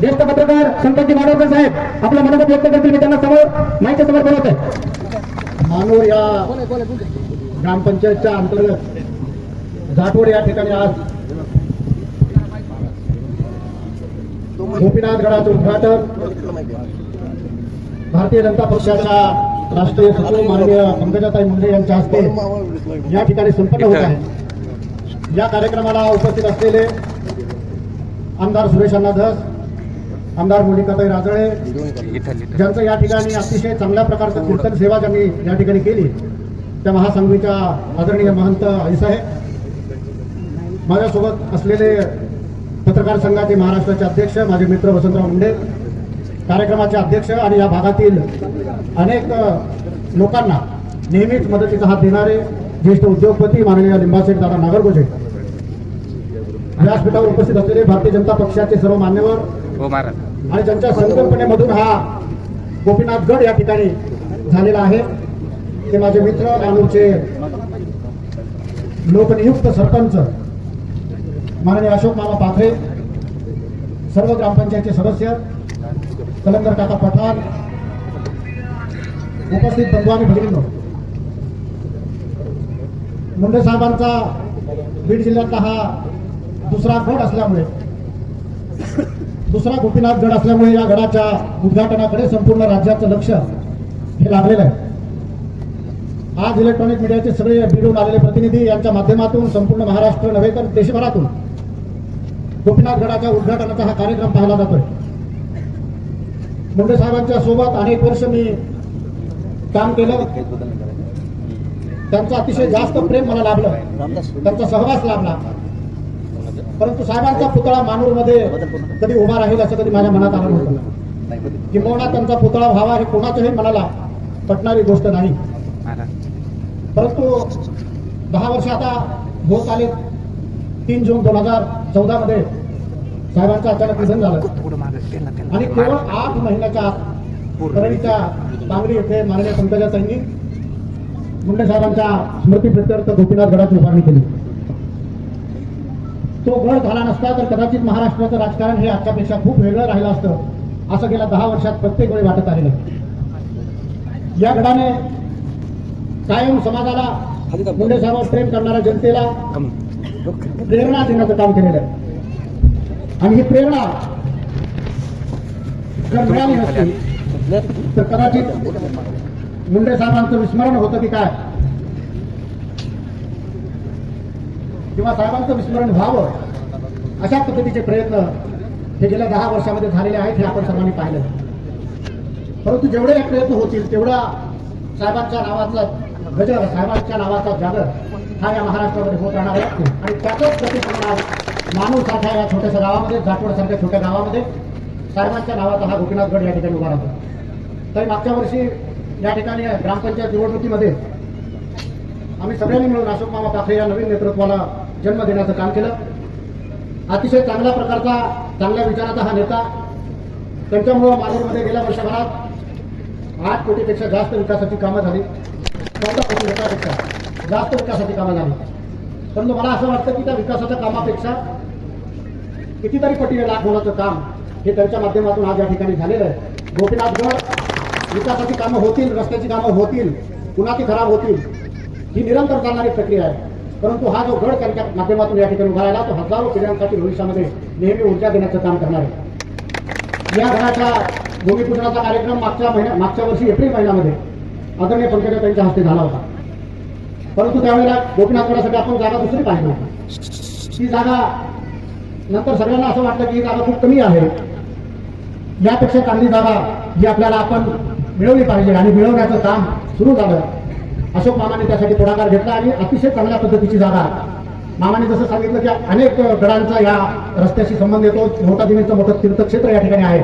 ज्येष्ठ पत्रकार संतोषजी माडवकर साहेब आपलं मनोगत व्यक्त करतील मी त्यांना समोर माहिती समोर बोलत आहे मानूर या ग्रामपंचायतच्या अंतर्गत जाटवड या ठिकाणी आज गोपीनाथ गडाचं उद्घाटन. भारतीय जनता पक्षाच्या राष्ट्रीय सचिव माननीय पंकजाताई मुंडे यांच्या हस्ते या ठिकाणी संपन्न होत आहे. या कार्यक्रमाला उपस्थित असलेले आमदार सुरेश अण्णा धस आमदार मोनिकाताई राजळे ज्यांचं या ठिकाणी अतिशय चांगल्या प्रकारचं कीर्तन सेवा त्यांनी या ठिकाणी केली. त्या महासंघीच्या आदरणीय महंत आईसाहेब माझ्यासोबत असलेले पत्रकार संघाचे महाराष्ट्राचे अध्यक्ष माझे मित्र वसंतराव मुंडे कार्यक्रमाचे अध्यक्ष आणि या भागातील अनेक लोकांना नेहमीच मदतीचा हात देणारे ज्येष्ठ उद्योगपती माननीय लिंबासेठ दादा नागरगोजे. व्यासपीठावर उपस्थित असलेले भारतीय जनता पक्षाचे सर्व मान्यवर हो महाराज. आणि त्यांच्या संकल्पनेमधून हा गोपीनाथ गड या ठिकाणी झालेला आहे ते माझे मित्र नानूरचे लोकनियुक्त सरपंच माननीय अशोक मामा पाथरे सर्व ग्रामपंचायतचे सदस्य कलंदर काका पठाण उपस्थित बंधू आणि भगिनींनो. मुंडे साहेबांचा बीड जिल्ह्यातला हा दुसरा गड असल्यामुळे दुसरा गोपीनाथ गड असल्यामुळे या गडाच्या उद्घाटनाकडे संपूर्ण राज्याचं लक्ष हे लागलेलं आहे. आज इलेक्ट्रॉनिक मीडियाचे सगळे भिडून आलेले प्रतिनिधी यांच्या माध्यमातून संपूर्ण महाराष्ट्र नव्हे तर देशभरातून गोपीनाथ गडाच्या उद्घाटनाचा हा कार्यक्रम पाहिला जातोय. मुंडे साहेबांच्या सोबत अनेक वर्ष मी काम केलं. त्यांचं अतिशय जास्त प्रेम मला लाभलं. त्यांचा सहवास लाभला. परंतु साहेबांचा पुतळा मानूरमध्ये कधी उभा राहील असं कधी माझ्या मनात आलं नव्हतं. किंबहुना त्यांचा पुतळा व्हावा हे कोणाच्याही मनाला पटणारी गोष्ट नाही. परंतु दहा वर्ष आता होत आले. तीन जून दोन हजार चौदा मध्ये साहेबांचं अचानक निधन झालं. आणि केवळ आठ महिन्याच्या आत परळीच्या बांगडी येथे माननीय पंकजाताईंनी मुंडे साहेबांच्या स्मृती प्रित्यर्थ गोपीनाथ गडाची उभारणी केली. तो गड झाला नसता तर कदाचित महाराष्ट्राचं राजकारण हे आजच्यापेक्षा खूप वेगळं राहिलं असतं. असं गेल्या दहा वर्षात प्रत्येक वेळी वाटत आलेलं या गडाने कायम समाजाला मुंडे साहेबांवर प्रेम करणाऱ्या जनतेला प्रेरणा देण्याचं काम केलेलं आहे. आणि ही प्रेरणा जर मिळाली नसती तर कदाचित मुंडे साहेबांचं विस्मरण होतं की काय? किंवा साहेबांचं विस्मरण व्हावं अशा पद्धतीचे प्रयत्न हे गेल्या दहा वर्षामध्ये झालेले आहेत हे आपण सर्वांनी पाहिलं. परंतु जेवढे हे प्रयत्न होतील तेवढा साहेबांच्या नावाचा गजर साहेबांच्या नावाचा जागर हा या महाराष्ट्रामध्ये होत राहणार आहे. आणि त्याचंच प्रतिफलन आज मानूर या छोट्याशा गावामध्ये जाटवडसारख्या छोट्या गावामध्ये साहेबांच्या नावाचा हा गोपीनाथ गड या ठिकाणी उभा राहतो. तरी मागच्या वर्षी या ठिकाणी ग्रामपंचायत निवडणुकीमध्ये आम्ही सगळ्यांनी मिळून अशोक मामा पाखरे या नवीन नेतृत्वाला जन्म देण्याचं काम केलं. अतिशय चांगल्या प्रकारचा चांगल्या विचाराचा हा नेता त्यांच्यामुळं मालूरमध्ये गेल्या वर्षभरात आठ कोटीपेक्षा जास्त विकासाची कामं झाली. चौदा कोटी रुपयापेक्षा जास्त विकासाची कामं झाली. परंतु मला असं वाटतं की त्या विकासाच्या कामापेक्षा कितीतरी पटीने लाख होण्याचं काम हे त्यांच्या माध्यमातून आज या ठिकाणी झालेलं आहे. गोपीनाथगड विकासाची कामं होतील रस्त्याची कामं होतील पुन्हा ती खराब होतील ही निरंतर चालणारी प्रक्रिया आहे. परंतु हा जो गड त्यांच्या माध्यमातून या ठिकाणी उभा राहिला तो हजारो पिढ्यांसाठी भविष्यामध्ये नेहमी ऊर्जा देण्याचं काम करणार आहे. या घराच्या भूमिपूजनाचा कार्यक्रम मागच्या महिन्या मागच्या वर्षी एप्रिल महिन्यामध्ये आदरणीय पंकजा त्यांच्या हस्ते झाला होता. परंतु त्यावेळेला गोपीनाथगडासाठी आपण जागा दुसरी पाहिली होती. ती जागा नंतर सगळ्यांना असं वाटलं की ही जागा खूप कमी आहे. यापेक्षा चांगली जागा जी आपल्याला आपण मिळवली पाहिजे आणि मिळवण्याचं काम सुरू झालं. अशोक मामाने त्यासाठी पुढाकार घेतला आणि अतिशय चांगल्या पद्धतीची जागा मामाने जसं सांगितलं की अनेक गडांचा या रस्त्याशी संबंध येतो. मोठा दिनीचं मोठं तीर्थक्षेत्र या ठिकाणी आहे.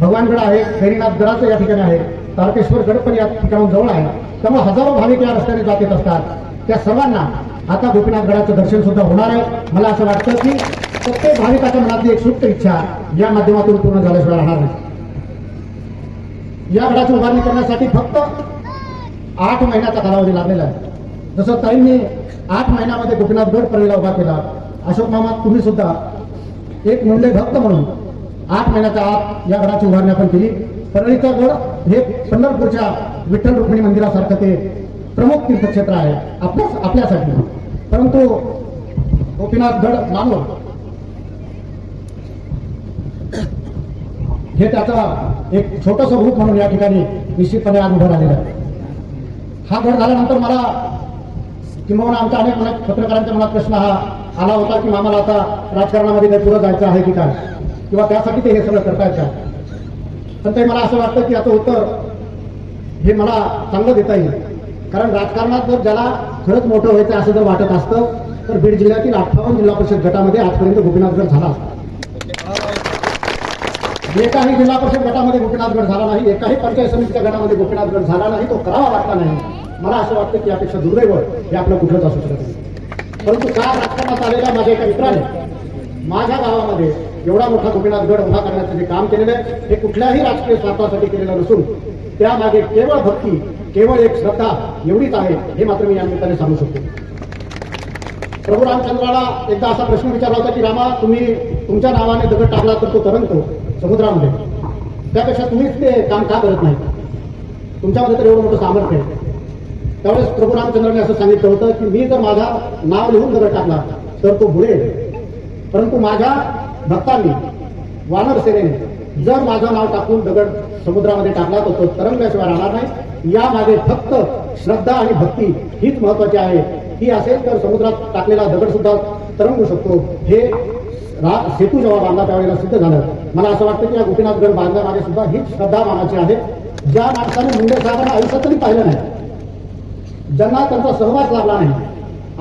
भगवानगड आहे खैरीनाथ गडाचं या ठिकाणी आहे. तारकेश्वर गड पण या ठिकाणून जवळ आहे. त्यामुळे हजारो भाविक या रस्त्याने जात येत असतात. त्या सर्वांना आता गोपीनाथ गडाचं दर्शन सुद्धा होणार आहे. मला असं वाटतं की प्रत्येक भाविकाच्या मनातली एक सुप्त इच्छा या माध्यमातून पूर्ण झाल्याशिवाय राहणार नाही. या गडाची उभारणी करण्यासाठी फक्त आठ महिन्याचा कालावधी लागलेला आहे. जसं ताईंनी आठ महिन्यामध्ये गोपीनाथ गड परळीला उभा केला. अशोक मामा तुम्ही सुद्धा एक मुंडे भक्त म्हणून आठ महिन्याच्या आत या गडाची उभारणी आपण केली. परळीचा गड हे पंढरपूरच्या विठ्ठल रुक्मिणी मंदिरासारखं ते प्रमुख तीर्थक्षेत्र आहे. आपल्या आपल्यासाठी. परंतु गोपीनाथ गड मानव. हे त्याचा एक छोटंसं रूप म्हणून या ठिकाणी निश्चितपणे आज उभं राहिलेलं आहे. हा घर झाल्यानंतर मला किंबहुना आमच्या अनेक मनात पत्रकारांच्या मनात प्रश्न हा आला होता की आम्हाला आता राजकारणामध्ये काही पुढं जायचं आहे की काय? किंवा त्यासाठी ते हे सगळं करतायत का पण ते मला असं वाटतं की याचं उत्तर हे मला चांगलं देता येईल. कारण राजकारणात जर ज्याला खरंच मोठं व्हायचं असं जर वाटत असतं तर बीड जिल्ह्यातील अठ्ठावन्न जिल्हा परिषद गटामध्ये आजपर्यंत गोपीनाथगड झाला असता. एकाही जिल्हा परिषद गटामध्ये गोपीनाथगड झाला नाही एकाही पंचायत समितीच्या गटामध्ये गोपीनाथगड झाला नाही तो करावा लागला नाही. मला असं वाटतं की यापेक्षा दुर्दैव हे आपलं कुठलंच असू शकत नाही. परंतु काल राजकारणात आलेल्या माझ्या एका मित्राने माझ्या गावामध्ये एवढा मोठा गोपीनाथगड उभा करण्याचं जे काम केलेलं आहे हे कुठल्याही राजकीय स्वार्थासाठी केलेलं नसून त्यामागे केवळ भक्ती केवळ एक श्रद्धा एवढीच आहे हे मात्र मी या निमित्ताने सांगू शकतो. प्रभू रामचंद्राला एकदा असा प्रश्न विचारला होता की रामा तुम्ही तुमच्या नावाने दगड टाकला तर तो तरंगतो. समुद्रामध्ये. त्यापेक्षा तुम्हीच ते काम का करत नाही तुमच्यामध्ये तर एवढं मोठं सामर्थ्य आहे. त्यावेळेस प्रभू रामचंद्राने असं सांगितलं होतं की मी जर माझा नाव लिहून दगड टाकला तर तो बुडेल. परंतु माझ्या भक्तांनी वानर सेनेने जर माझं नाव टाकून दगड समुद्रामध्ये टाकला तर तो तरंगल्याशिवाय राहणार नाही. यामागे फक्त श्रद्धा आणि भक्ती हीच महत्वाची आहे. ही असेल तर समुद्रात टाकलेला दगड सुद्धा तरंगू शकतो. हे रा- सेतू जेव्हा बांधला त्यावेळेला सिद्ध झालं. मला असं वाटतं की या गोपीनाथगड बांधण्यामागे सुद्धा हीच श्रद्धा मानाची आहे. ज्या माणसाने मुंडे साहेबांना आयुष्यात तरी पाहिलं नाही ज्यांना त्यांचा सहवास लाभला नाही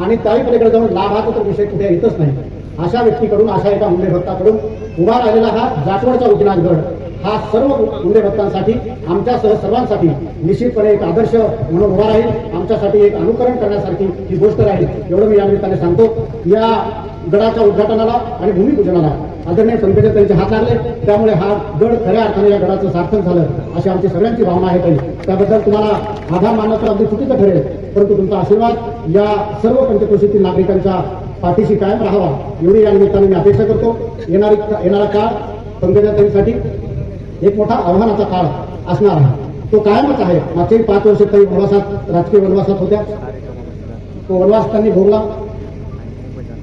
आणि त्याही पलीकडे जाऊन लाभाचा तर विषय कुठे येतच नाही अशा व्यक्तीकडून अशा एका मुंडे भक्ताकडून उभा राहिलेला हा जाटवडचा गोपीनाथगड हा सर्व मुंडे भक्तांसाठी आमच्यासह सर्वांसाठी निश्चितपणे एक आदर्श म्हणून उभा राहील. आमच्यासाठी एक अनुकरण करण्यासारखी ही गोष्ट राहील. एवढं मी या निमित्ताने सांगतो. या गडाच्या उद्घाटनाला आणि भूमिपूजनाला आदरणीय पंकजा त्यांचे हात लागले. त्यामुळे हा गड खऱ्या अर्थाने या गडाचं सार्थक झालं अशी आमची सगळ्यांची भावना आहे काही त्याबद्दल तुम्हाला आभार मानणं तर अगदी चुकीचं ठरेल परंतु तुमचा आशीर्वाद या सर्व पंचक्रोशीतील नागरिकांच्या पाठीशी कायम राहावा एवढी या निमित्ताने मी अपेक्षा करतो. येणारी येणारा काळ पंकजाताईंसाठी एक मोठा आव्हानाचा काळ असणार आहे. तो कायमच आहे. मागचे पाच वर्ष काही वनवासात राजकीय वनवासात होत्या. तो वनवास त्यांनी भोगला.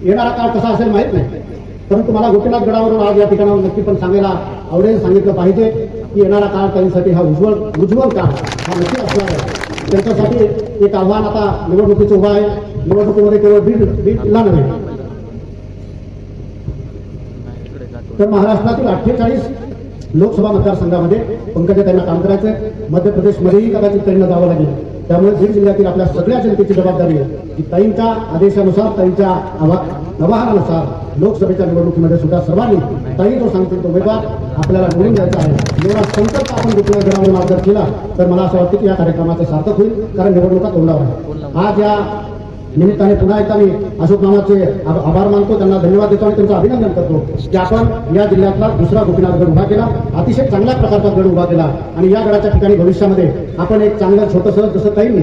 येणारा काळ कसा असेल माहीत नाही. परंतु मला गोपीनाथ गडावरून आज या ठिकाणावर नक्की पण सांगायला आवडेल सांगितलं पाहिजे की येणारा काळ त्यांच्यासाठी हा उज्ज्वल उज्ज्वल काळ हा नक्की असणार आहे. त्यांच्यासाठी एक आव्हान आता निवडणुकीचं उभं आहे. निवडणुकीमध्ये केवळ बीड बीडला नव्हे तर महाराष्ट्रातील अठ्ठेचाळीस लोकसभा मतदारसंघामध्ये पंकजा त्यांना काम करायचंय. मध्य प्रदेशमध्येही कदाचित त्यांना जावं लागेल. त्यामुळे बीड जिल्ह्यातील आपल्या सगळ्या जनतेची जबाबदारी आहे. की ताईंच्या आदेशानुसार ताईंच्या व्यवहारानुसार लोकसभेच्या निवडणुकीमध्ये सुद्धा सर्वांनी ताई जो सांगतील तो उमेदवार आपल्याला निवडून द्यायचा आहे. एवढा संकल्प आपण गोपीनाथ घरामध्ये आज केला तर मला असं वाटतं की या कार्यक्रमाचं सार्थक होईल कारण निवडणुका तोंडावर आहे आज या निमित्ताने पुन्हा एकदा मी अशोक मामाचे आभार मानतो त्यांना धन्यवाद देतो आणि त्यांचं अभिनंदन करतो की आपण या जिल्ह्यातला दुसरा गोपीनाथ गड उभा केला अतिशय चांगल्या प्रकारचा गड उभा केला. आणि या गडाच्या ठिकाणी भविष्यामध्ये आपण एक चांगलं छोटंसं जसं ताईंनी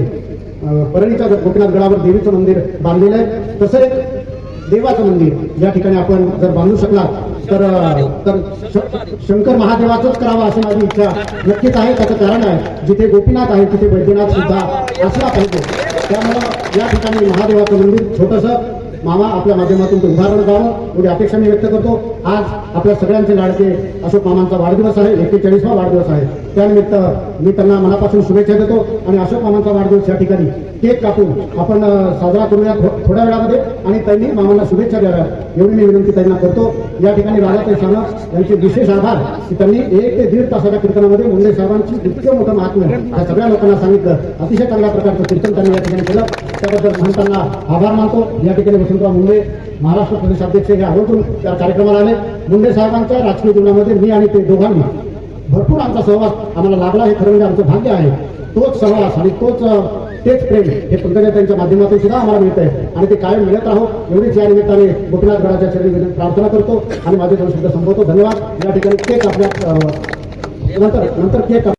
परळीच्या गोपीनाथ गडावर देवीचं मंदिर बांधलेलं आहे. तसं एक देवाचं मंदिर या ठिकाणी आपण जर बांधू शकला तर तर श- शंकर महादेवाचंच करावं अशी माझी इच्छा नक्कीच आहे. त्याचं कारण आहे जिथे गोपीनाथ आहे तिथे वैद्यनाथ सुद्धा असला पाहिजे. त्यामुळं या ठिकाणी महादेवाचं मंदिर छोटंसं मामा आपल्या माध्यमातून ते उदाहरण द्यावं एवढी अपेक्षा मी व्यक्त करतो. आज आपल्या सगळ्यांचे लाडके अशोक मामांचा वाढदिवस आहे. एक्केचाळीसवा वाढदिवस आहे. त्यानिमित्त मी त्यांना मनापासून शुभेच्छा देतो. आणि अशोक मामांचा वाढदिवस या ठिकाणी केक कापून आपण साजरा करूया थोड्या वेळामध्ये आणि त्यांनी मामांना शुभेच्छा द्याव्या. एवढी मी विनंती त्यांना करतो. या ठिकाणी राधाताई सावंत यांचे विशेष आभार की त्यांनी एक ते दीड तासाच्या कीर्तनामध्ये मुंडे साहेबांची इतकं मोठं महात्म्य या सगळ्या लोकांना सांगितलं. अतिशय चांगल्या प्रकारचं कीर्तन त्यांनी या ठिकाणी केलं. त्याबद्दल म्हणताना आभार मानतो. या ठिकाणी वसंतराव मुंडे. महाराष्ट्र प्रदेश अध्यक्ष हे आवर्जून त्या कार्यक्रमाला आले. मुंडे साहेबांच्या राजकीय जीवनामध्ये मी आणि ते दोघांना भरपूर आमचा सहवास आम्हाला लागला हे खरं म्हणजे आमचं भाग्य आहे. तोच सहवास आणि तोच तेच प्रेम हे पंकजा त्यांच्या माध्यमातून सुद्धा आम्हाला मिळत आहे आणि ते कायम मिळत राहो. एवढीच या निमित्ताने गोपीनाथ गडाच्या शरीर प्रार्थना करतो आणि माझे दोन शब्द संपवतो. धन्यवाद. या ठिकाणी केक आपल्या नंतर नंतर केक